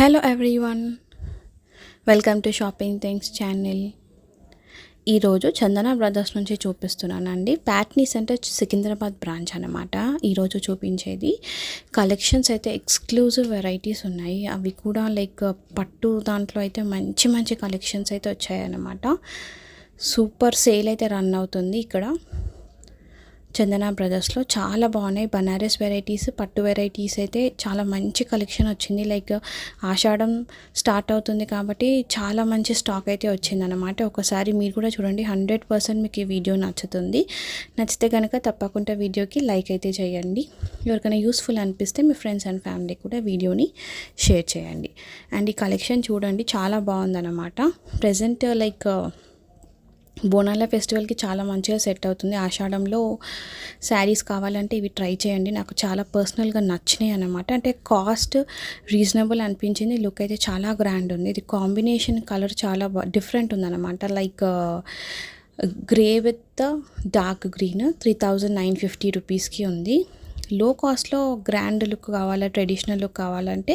Hello everyone welcome to shopping things channel ఈరోజు Chandana brothers నుంచి చూపిస్తున్నానండి. ప్యాట్నీ సెంటర్ సికింద్రాబాద్ బ్రాంచ్ అనమాట ఈరోజు చూపించేది కలెక్షన్స్ అయితే ఎక్స్క్లూజివ్ వెరైటీస్ ఉన్నాయి. అవి కూడా లైక్ పట్టు దాంట్లో అయితే మంచి మంచి కలెక్షన్స్ అయితే వచ్చాయన్నమాట. సూపర్ సేల్ అయితే రన్ అవుతుంది ఇక్కడ. చందన బ్రదర్స్లో చాలా బాగున్నాయి. బనారస్ వెరైటీస్ పట్టు వెరైటీస్ అయితే చాలా మంచి కలెక్షన్ వచ్చింది. లైక్ ఆషాఢం స్టార్ట్ అవుతుంది కాబట్టి చాలా మంచి స్టాక్ అయితే వచ్చిందనమాట ఒకసారి మీరు కూడా చూడండి. హండ్రెడ్ పర్సెంట్ మీకు ఈ వీడియో నచ్చుతుంది. నచ్చితే కనుక తప్పకుండా వీడియోకి లైక్ అయితే చేయండి. ఎవరికైనా యూస్ఫుల్ అనిపిస్తే మీ ఫ్రెండ్స్ అండ్ ఫ్యామిలీ కూడా వీడియోని షేర్ చేయండి. అండ్ ఈ కలెక్షన్ చూడండి. చాలా బాగుందన్నమాట. ప్రజెంట్ లైక్ బోనాల ఫెస్టివల్కి చాలా మంచిగా సెట్ అవుతుంది. ఆషాఢంలో శారీస్ కావాలంటే ఇవి ట్రై చేయండి. నాకు చాలా పర్సనల్గా నచ్చినాయి అనమాట అంటే కాస్ట్ రీజనబుల్ అనిపించింది. లుక్ అయితే చాలా గ్రాండ్ ఉంది. ఇది కాంబినేషన్ కలర్ చాలా డిఫరెంట్ ఉందన్నమాట. Like grey with dark green three thousand nine fifty రూపీస్కి ఉంది. లో కాస్ట్లో గ్రాండ్ లుక్ కావాలా ట్రెడిషనల్ లుక్ కావాలంటే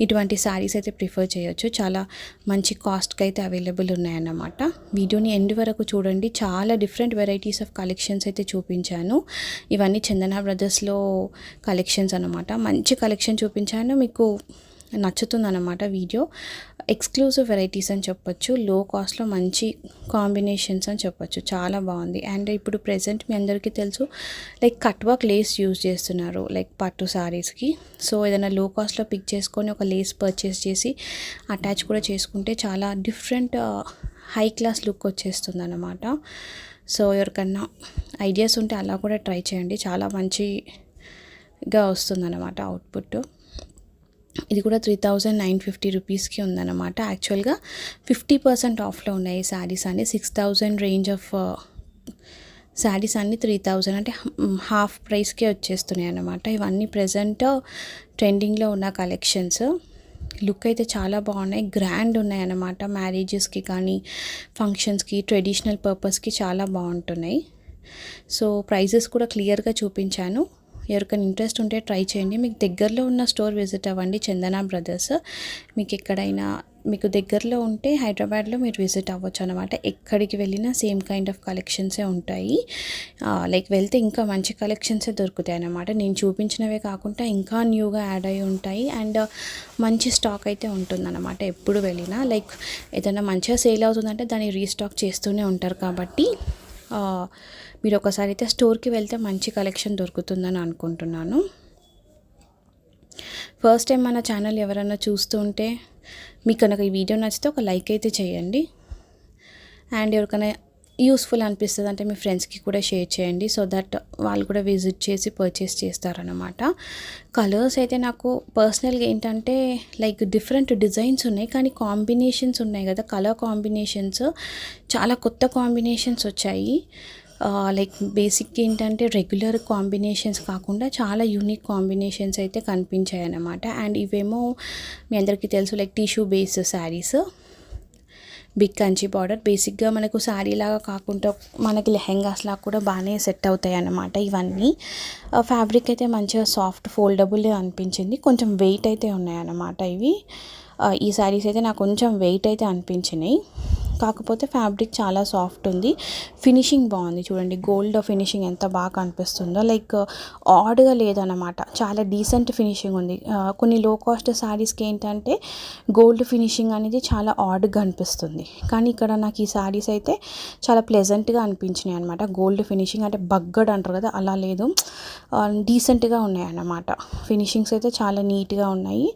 ఇటువంటి శారీస్ అయితే ప్రిఫర్ చేయొచ్చు. చాలా మంచి కాస్ట్కి అయితే అవైలబుల్ ఉన్నాయన్నమాట. వీడియోని ఎండ్ వరకు చూడండి. చాలా డిఫరెంట్ వెరైటీస్ ఆఫ్ కలెక్షన్స్ అయితే చూపించాను. ఇవన్నీ చందన బ్రదర్స్లో కలెక్షన్స్ అనమాట మంచి కలెక్షన్ చూపించాను. మీకు నచ్చుతుందన్నమాట వీడియో. ఎక్స్క్లూజివ్ వెరైటీస్ అని చెప్పొచ్చు లో కాస్ట్లో మంచి కాంబినేషన్స్ అని చెప్పొచ్చు. చాలా బాగుంది. అండ్ ఇప్పుడు ప్రజెంట్ మీ అందరికీ తెలుసు like cut work lace use చేస్తున్నారు లైక్ పట్టు సారీస్కి సో ఏదైనా లో కాస్ట్లో పిక్ చేసుకొని ఒక లేస్ పర్చేస్ చేసి అటాచ్ కూడా చేసుకుంటే చాలా డిఫరెంట్ హై క్లాస్ లుక్ వచ్చేస్తుంది అనమాట సో ఎవరికన్నా ఐడియాస్ ఉంటే అలా కూడా ట్రై చేయండి. చాలా మంచిగా వస్తుందన్నమాట అవుట్పుట్ ఇది కూడా త్రీ థౌజండ్ నైన్ ఫిఫ్టీ రూపీస్కి ఉందన్నమాట. యాక్చువల్గా ఫిఫ్టీ పర్సెంట్ ఆఫ్లో ఉన్నాయి శారీస్ అన్ని. Six thousand range of sarees అన్ని త్రీ థౌజండ్ అంటే hm, హాఫ్ ప్రైస్కే వచ్చేస్తున్నాయి అన్నమాట. ఇవన్నీ ప్రజెంట్ ట్రెండింగ్లో ఉన్న కలెక్షన్స్ లుక్ అయితే చాలా బాగున్నాయి. గ్రాండ్ ఉన్నాయి అన్నమాట. మ్యారేజెస్కి కానీ ఫంక్షన్స్కి ట్రెడిషనల్ పర్పస్కి చాలా బాగుంటున్నాయి. సో ప్రైజెస్ కూడా క్లియర్గా చూపించాను. ఎవరికైనా ఇంట్రెస్ట్ ఉంటే ట్రై చేయండి. మీకు దగ్గరలో ఉన్న స్టోర్ విజిట్ అవ్వండి చందన బ్రదర్స్. మీకు ఎక్కడైనా మీకు దగ్గరలో ఉంటే హైదరాబాద్లో మీరు విజిట్ అవ్వచ్చు అనమాట ఎక్కడికి వెళ్ళినా సేమ్ కైండ్ ఆఫ్ కలెక్షన్సే ఉంటాయి. లైక్ వెళ్తే ఇంకా మంచి కలెక్షన్సే దొరుకుతాయి అన్నమాట. నేను చూపించినవే కాకుండా ఇంకా న్యూగా యాడ్ అయి ఉంటాయి. అండ్ మంచి స్టాక్ అయితే ఉంటుందన్నమాట ఎప్పుడు వెళ్ళినా. లైక్ ఏదైనా మంచిగా సేల్ అవుతుందంటే దాన్ని రీస్టాక్ చేస్తూనే ఉంటారు కాబట్టి మీరు ఒకసారి అయితే స్టోర్కి వెళ్తే మంచి కలెక్షన్ దొరుకుతుందని అనుకుంటున్నాను. ఫస్ట్ టైం మన ఛానల్ ఎవరైనా చూస్తూ ఉంటే మీకు కనుక ఈ వీడియో నచ్చితే ఒక లైక్ అయితే చేయండి. అండ్ ఎవరికైనా యూస్ఫుల్ అనిపిస్తుంది అంటే మీ ఫ్రెండ్స్కి కూడా షేర్ చేయండి. సో దట్ వాళ్ళు కూడా విజిట్ చేసి పర్చేస్ చేస్తారనమాట కలర్స్ అయితే నాకు పర్సనల్గా ఏంటంటే లైక్ డిఫరెంట్ డిజైన్స్ ఉన్నాయి. కానీ కాంబినేషన్స్ ఉన్నాయి కదా. కలర్ కాంబినేషన్స్ చాలా కొత్త కాంబినేషన్స్ వచ్చాయి. లైక్ బేసిక్ ఏంటంటే రెగ్యులర్ కాంబినేషన్స్ కాకుండా చాలా యూనిక్ కాంబినేషన్స్ అయితే కనిపించాయి అన్నమాట అండ్ ఇవేమో మీ అందరికీ తెలుసు like tissue base sarees. Big Kanchi border బేసిక్గా మనకు శారీ లాగా కాకుండా మనకి లెహెంగాస్ లాగా కూడా బాగానే సెట్ అవుతాయి అన్నమాట ఇవన్నీ. ఫ్యాబ్రిక్ అయితే మంచిగా సాఫ్ట్ ఫోల్డబుల్ అనిపించింది. కొంచెం వెయిట్ అయితే ఉన్నాయన్నమాట ఇవి. ఈ శారీస్ అయితే నాకు కొంచెం వెయిట్ అయితే అనిపించినాయి. కాకపోతే ఫ్యాబ్రిక్ చాలా సాఫ్ట్ ఉంది. ఫినిషింగ్ బాగుంది చూడండి. గోల్డ్ ఫినిషింగ్ ఎంత బాగా కనిపిస్తుందో. లైక్ ఆడ్గా లేదన్నమాట. చాలా డీసెంట్ ఫినిషింగ్ ఉంది. కొన్ని లో కాస్ట్ శారీస్కి ఏంటంటే గోల్డ్ ఫినిషింగ్ అనేది చాలా ఆడ్గా అనిపిస్తుంది. కానీ ఇక్కడ నాకు ఈ శారీస్ అయితే చాలా ప్లెజెంట్గా అనిపించినాయి అనమాట గోల్డ్ ఫినిషింగ్ అంటే బగ్గడ్ అంటారు కదా అలా లేదు. డీసెంట్గా ఉన్నాయి అన్నమాట. ఫినిషింగ్స్ అయితే చాలా నీట్గా ఉన్నాయి.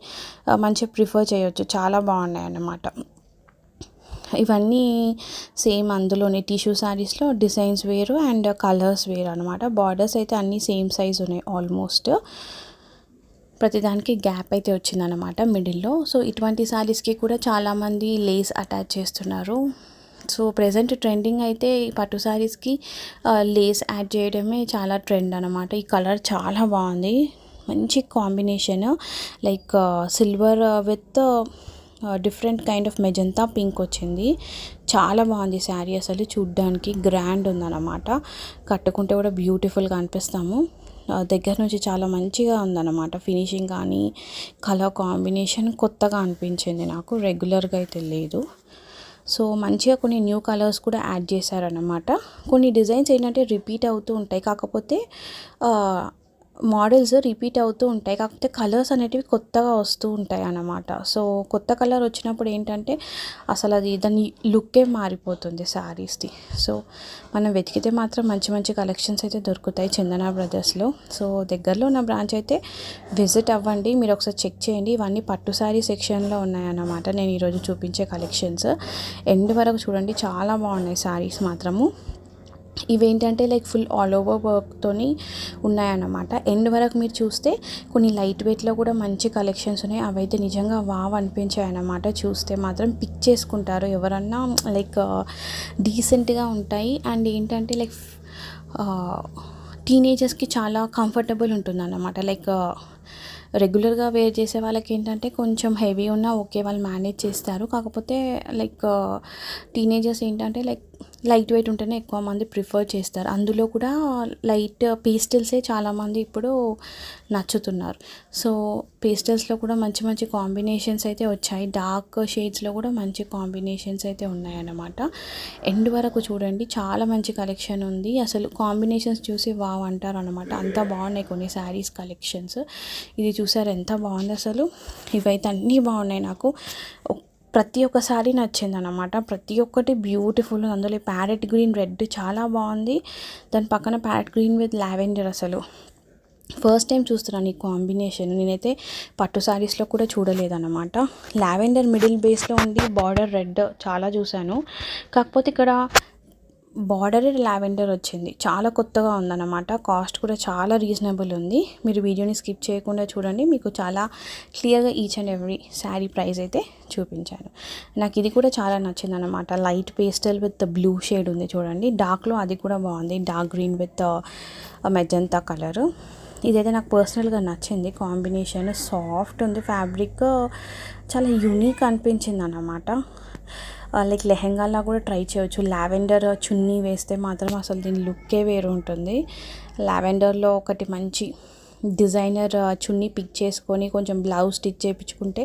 మంచిగా ప్రిఫర్ చేయొచ్చు. చాలా బాగున్నాయి అన్నమాట. ఇవన్నీ సేమ్ అందులోనే టిష్యూ శారీస్లో డిజైన్స్ వేరు అండ్ కలర్స్ వేరు అనమాట బార్డర్స్ అయితే అన్నీ సేమ్ సైజ్ ఉన్నాయి ఆల్మోస్ట్. ప్రతిదానికి గ్యాప్ అయితే వచ్చిందనమాట మిడిల్లో. సో ఇటువంటి శారీస్కి కూడా చాలామంది లేస్ అటాచ్ చేస్తున్నారు. సో ప్రజెంట్ ట్రెండింగ్ అయితే పట్టు శారీస్కి లేస్ యాడ్ చేయడమే చాలా ట్రెండ్ అనమాట ఈ కలర్ చాలా బాగుంది. మంచి combination. Like silver with different kind of magenta pink వచ్చింది. చాలా బాగుంది శారీ అసలు చూడ్డానికి. గ్రాండ్ ఉందన్నమాట. కట్టుకుంటే కూడా బ్యూటిఫుల్గా అనిపిస్తాము. దగ్గర నుంచి చాలా మంచిగా ఉందన్నమాట. ఫినిషింగ్ కానీ కలర్ కాంబినేషన్ కొత్తగా అనిపించింది నాకు. రెగ్యులర్గా అయితే లేదు. సో మంచిగా కొన్ని న్యూ కలర్స్ కూడా యాడ్ చేశారనమాట కొన్ని డిజైన్స్ ఏంటంటే రిపీట్ అవుతూ ఉంటాయి. కాకపోతే మోడల్స్ రిపీట్ అవుతూ ఉంటాయి. కాకపోతే కలర్స్ అనేటివి కొత్తగా వస్తూ ఉంటాయి అన్నమాట. సో కొత్త కలర్ వచ్చినప్పుడు ఏంటంటే అసలు అది దాని లుక్కే మారిపోతుంది శారీస్ది. సో మనం వెతికితే మాత్రం మంచి మంచి కలెక్షన్స్ అయితే దొరుకుతాయి చందన బ్రదర్స్లో. సో దగ్గరలో ఉన్న బ్రాంచ్ అయితే విజిట్ అవ్వండి. మీరు ఒకసారి చెక్ చేయండి. ఇవన్నీ పట్టు శారీ సెక్షన్లో ఉన్నాయన్నమాట. నేను ఈరోజు చూపించే కలెక్షన్స్. ఎండ్ వరకు చూడండి. చాలా బాగున్నాయి శారీస్ మాత్రము. ఇవేంటంటే లైక్ ఫుల్ ఆల్ ఓవర్ వర్క్తోని ఉన్నాయన్నమాట. ఎండ్ వరకు మీరు చూస్తే కొన్ని లైట్ వెయిట్లో కూడా మంచి కలెక్షన్స్ ఉన్నాయి. అవైతే నిజంగా వావ్ అనిపించాయి అన్నమాట చూస్తే మాత్రం పిక్ చేసుకుంటారు. ఎవరన్నా లైక్ డీసెంట్గా uh, ఉంటాయి. అండ్ ఏంటంటే లైక్ టీనేజర్స్కి uh, చాలా కంఫర్టబుల్ ఉంటుంది అన్నమాట లైక్ రెగ్యులర్గా వేర్ చేసే వాళ్ళకి ఏంటంటే కొంచెం హెవీ ఉన్నా ఓకే వాళ్ళు మేనేజ్ చేస్తారు. కాకపోతే లైక్ టీనేజర్స్ uh, ఏంటంటే లైక్ లైట్ వెయిట్ ఉంటేనే ఎక్కువ మంది ప్రిఫర్ చేస్తారు. అందులో కూడా లైట్ పేస్టల్సే చాలామంది ఇప్పుడు నచ్చుతున్నారు. సో పేస్టల్స్లో కూడా మంచి మంచి కాంబినేషన్స్ అయితే వచ్చాయి. డార్క్ షేడ్స్లో కూడా మంచి కాంబినేషన్స్ అయితే ఉన్నాయన్నమాట. ఎండ్ వరకు చూడండి చాలా మంచి కలెక్షన్ ఉంది. అసలు కాంబినేషన్స్ చూసి వావ్ అంటారు అనమాట అంత బాగున్నాయి కొన్ని శారీస్ కలెక్షన్స్. ఇది చూసారు ఎంత బాగుంది అసలు. ఇవైతే అన్నీ బాగున్నాయి నాకు. ప్రతి ఒక్కసారి నచ్చింది అనమాట ప్రతి ఒక్కటి బ్యూటిఫుల్ అందులో ప్యారెట్ గ్రీన్ రెడ్ చాలా బాగుంది. దాని పక్కన ప్యారెట్ గ్రీన్ విత్ లావెండర్ అసలు. ఫస్ట్ టైం చూస్తున్నాను ఈ కాంబినేషన్ నేనైతే పట్టు శారీస్లో కూడా చూడలేదన్నమాట. లావెండర్ మిడిల్ బేస్లో ఉండి బార్డర్ రెడ్ చాలా చూశాను. కాకపోతే ఇక్కడ బార్డర్ లావెండర్ వచ్చింది. చాలా కొత్తగా ఉందన్నమాట. కాస్ట్ కూడా చాలా రీజనబుల్ ఉంది. మీరు వీడియోని స్కిప్ చేయకుండా చూడండి. మీకు చాలా క్లియర్గా each and every saree price అయితే చూపించాను నాకు ఇది కూడా చాలా నచ్చింది అనమాట light pastel with blue shade ఉంది చూడండి. డార్క్లో అది కూడా బాగుంది. Dark green with magenta colour. ఇదైతే నాకు పర్సనల్గా నచ్చింది. కాంబినేషన్ సాఫ్ట్ ఉంది. ఫ్యాబ్రిక్ చాలా యూనిక్ అనిపించింది అన్నమాట లైక్ లెహెంగాలా కూడా ట్రై చేయొచ్చు. లావెండర్ చున్నీ వేస్తే మాత్రం అసలు దీని లుక్కే వేరు ఉంటుంది. లావెండర్లో ఒకటి మంచి డిజైనర్ చున్నీ పిక్ చేసుకొని కొంచెం బ్లౌజ్ స్టిచ్ చేయించుకుంటే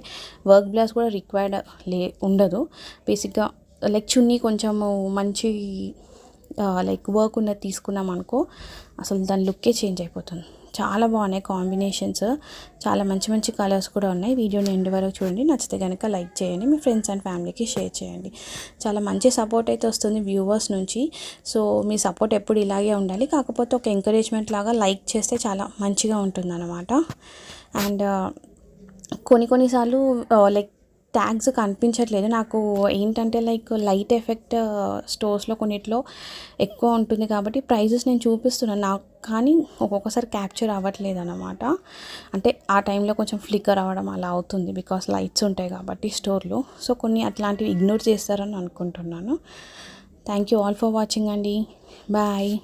వర్క్ బ్లౌజ్ కూడా రిక్వైర్డ్ లే ఉండదు. బేసిక్గా లైక్ చున్నీ కొంచెము మంచి లైక్ వర్క్ ఉన్నది తీసుకున్నాం అనుకో అసలు దాని లుక్కే చేంజ్ అయిపోతుంది. చాలా బాగున్నాయి కాంబినేషన్స్. చాలా మంచి మంచి కలర్స్ కూడా ఉన్నాయి. వీడియోని ఎండ్ వరకు చూడండి. నచ్చితే కనుక లైక్ చేయండి. మీ ఫ్రెండ్స్ అండ్ ఫ్యామిలీకి షేర్ చేయండి. చాలా మంచి సపోర్ట్ అయితే వస్తుంది వ్యూవర్స్ నుంచి. సో మీ సపోర్ట్ ఎప్పుడు ఇలాగే ఉండాలి. కాకపోతే ఒక ఎంకరేజ్మెంట్ లాగా లైక్ చేస్తే చాలా మంచిగా ఉంటుంది అనమాట అండ్ కొన్ని కొన్నిసార్లు లైక్ ట్యాగ్స్ కనిపించట్లేదు. నాకు ఏంటంటే లైక్ లైట్ ఎఫెక్ట్ స్టోర్స్లో కొన్నిట్లో ఎక్కువ ఉంటుంది కాబట్టి ప్రైజెస్ నేను చూపిస్తున్నాను. నాకు కానీ ఒక్కొక్కసారి క్యాప్చర్ అవ్వట్లేదు అనమాట అంటే ఆ టైంలో కొంచెం ఫ్లిక్కర్ అవ్వడం అలా అవుతుంది బికాస్ లైట్స్ ఉంటాయి కాబట్టి స్టోర్లో. సో కొన్ని అట్లాంటివి ఇగ్నోర్ చేస్తారని అనుకుంటున్నాను. Thank you all for watching అండి. బాయ్.